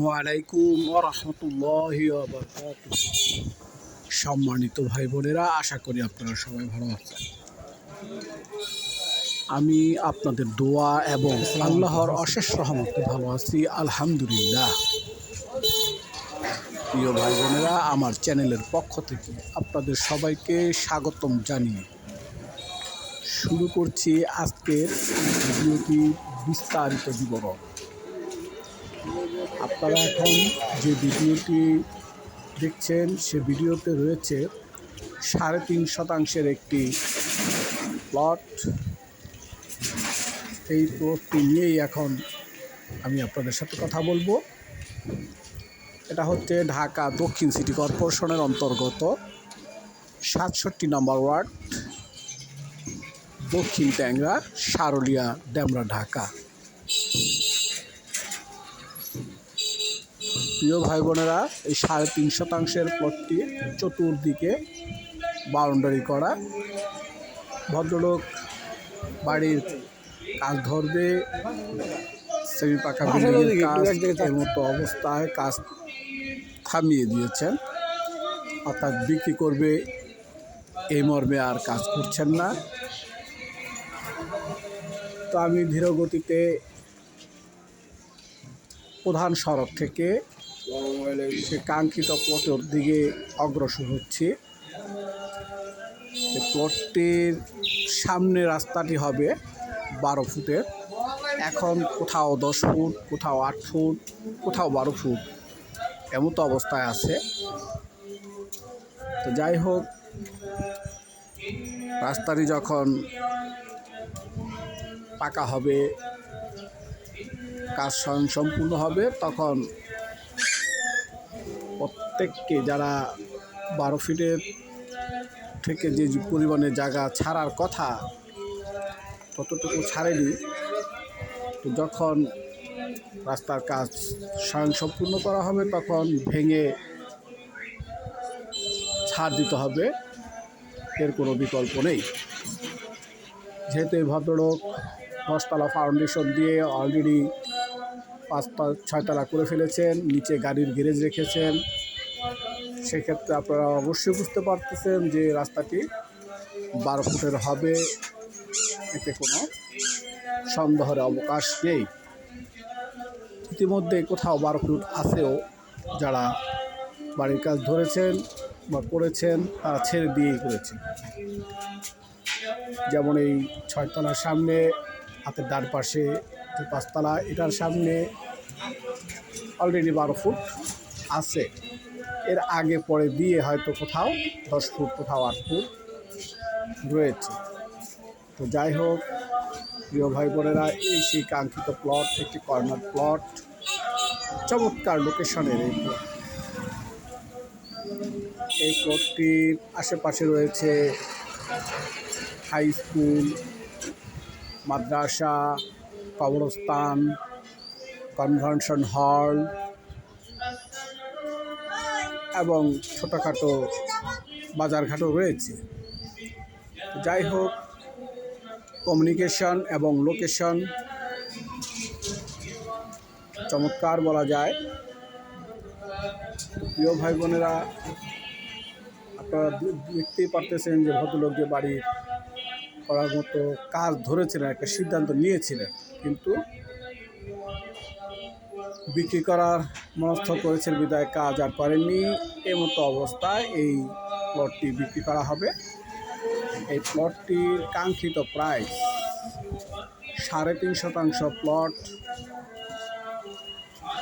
ওয়ালাইকুম রহমতুল্লাহ সম্মানিত ভাই বোনেরা আশা করি আপনারা সবাই ভালো আছেন। আমি আপনাদের দোয়া এবং আল্লাহর অশেষ রহমতে ভালো আছি, আলহামদুলিল্লাহ। প্রিয় ভাই বোনেরা আমার চ্যানেলের পক্ষ থেকে আপনাদের সবাইকে স্বাগতম জানিয়ে শুরু করছি আজকের ভিডিওটি বিস্তারিত বিবরণ। আপনারা এখন যে ভিডিওটি দেখছেন, সে ভিডিওতে রয়েছে সাড়ে তিন শতাংশের একটি প্লট এই প্লটটি নিয়েই এখন আমি আপনাদের সাথে কথা বলব। এটা হচ্ছে ঢাকা দক্ষিণ সিটি কর্পোরেশনের অন্তর্গত সাতষট্টি নম্বর ওয়ার্ড, দক্ষিণ ট্যাংরা, সারুলিয়া ড্যামরা ঢাকা। প্রিয় ভাই বোনেরা এই সাড়ে তিন শতাংশের প্লটটি চতুর্দিকে বাউন্ডারি করা। ভদ্রলোক বাড়ির কাজ ধরবে সেমি পাকা বিল্ডিংয়ের কাজ এর মতো অবস্থায় কাজ থামিয়ে দিয়েছেন। অর্থাৎ বিক্রি করবে এই মর্মে আর কাজ করছেন না। তো আমি ধীরগতিতে প্রধান সড়ক থেকে সে কাঙ্ক্ষিত প্লটের দিকে অগ্রসর হচ্ছে। প্লটটির সামনে রাস্তাটি হবে বারো ফুটের। এখন কোথাও দশ ফুট, কোথাও আট ফুট, কোথাও বারো ফুট এমতো অবস্থায় আছে। তো যাই হোক, রাস্তাটি যখন পাকা হবে, কাজ সম্পূর্ণ হবে, তখন প্রত্যেককে যারা বারো ফিটের থেকে যে পরিমাণে জায়গা ছাড়ার কথা ততটুকু ছাড়েনি। তো যখন রাস্তার কাজ স্বয়ং সম্পূর্ণ করা হবে, তখন ভেঙে ছাড় দিতে হবে, এর কোনো বিকল্প নেই। যেহেতু এই ভদ্রলোক দশতলা ফাউন্ডেশন দিয়ে অলরেডি পাঁচটা ছয়তলা করে ফেলেছেন, নিচে গাড়ির গ্যারেজ রেখেছেন সেক্ষেত্রে আপনারা অবশ্যই বুঝতে পারতেছেন যে রাস্তাটি বারো ফুটের হবে। এতে কোনো সন্দেহের অবকাশ নেই। ইতিমধ্যে কোথাও বারো ফুট আছেও যারা বাড়ির কাজ ধরেছেন বা করেছেন, তারা ছেড়ে দিয়েই করেছেন যেমন এই ছয়তলার সামনে, হাতের ডান পাশে যে পাঁচতলা, এটার সামনে অলরেডি বারো ফুট আছে। এর আগে পরে দিয়ে হয়তো কোথাও, দশ ফুট কোথাও আট ফুট রয়েছে। তো যাই হোক, প্রিয় ভাই বোনেরা এই সেই কাঙ্ক্ষিত প্লট একটি কর্নার প্লট চমৎকার লোকেশনের এই প্লট এই প্লটটির আশেপাশে রয়েছে হাই স্কুল মাদ্রাসা, কবরস্থান কনভেনশন হল এবং ছোটোখাটো বাজারঘাটও রয়েছে। যাই হোক কমিউনিকেশন এবং লোকেশন চমৎকার বলা যায়। প্রিয় ভাই বোনেরা আপনারা দেখতেই পারতেছেন যে ভদ্রলোক যে বাড়ির করার মতো কাজ ধরেছিলেন একটা সিদ্ধান্ত নিয়েছিলেন। কিন্তু বিক্রি করার মনস্থ করেছেন বিদায় কাজ আর করেননি। মতো অবস্থায় এই প্লটটি বিক্রি করা হবে। এই প্লটটির কাঙ্ক্ষিত প্রাইস সাড়ে তিন শতাংশ প্লট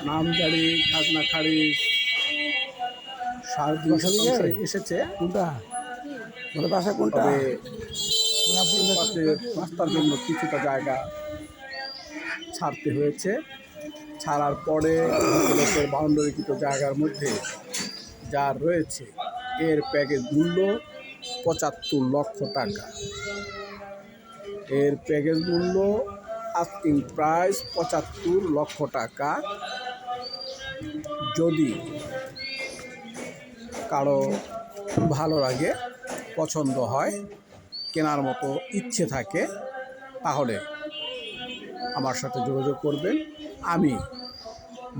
নামজারি খাজনা খারিজ সাড়ে তিন শতাংশ এসেছে। কোনটা? বাসা কোনটা? রাস্তার জন্য কিছুটা জায়গা ছাড়তে হয়েছে। ছাড়ার পরে লোকের বাউন্ডারিকৃত জায়গার মধ্যে যা রয়েছে, এর প্যাকেজ মূল্য পঁচাত্তর লক্ষ টাকা। এর প্যাকেজ মূল্য আস্কিং প্রাইস পঁচাত্তর লক্ষ টাকা। যদি কারও ভালো লাগে, পছন্দ হয়, কেনার মতো ইচ্ছে থাকে, তাহলে আমার সাথে যোগাযোগ করবেন। আমি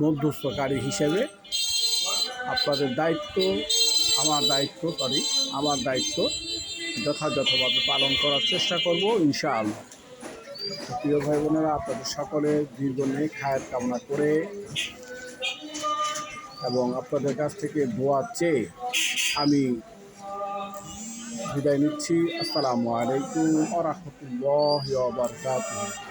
মধ্যস্থকারী হিসেবে আপনাদের দায়িত্ব, আমার দায়িত্ব সরি আমার দায়িত্ব যথাযথভাবে পালন করার চেষ্টা করব, ইনশাআল্লাহ। প্রিয় ভাই বোনেরা আপনাদের সকলে দীর্ঘ নেক খায়ের কামনা করে এবং আপনাদের কাছ থেকে দোয়া চেয়ে আমি বিদায় নিচ্ছি। আসসালামু আলাইকুম আ রহমতুল্লাহ বারকাতুহ।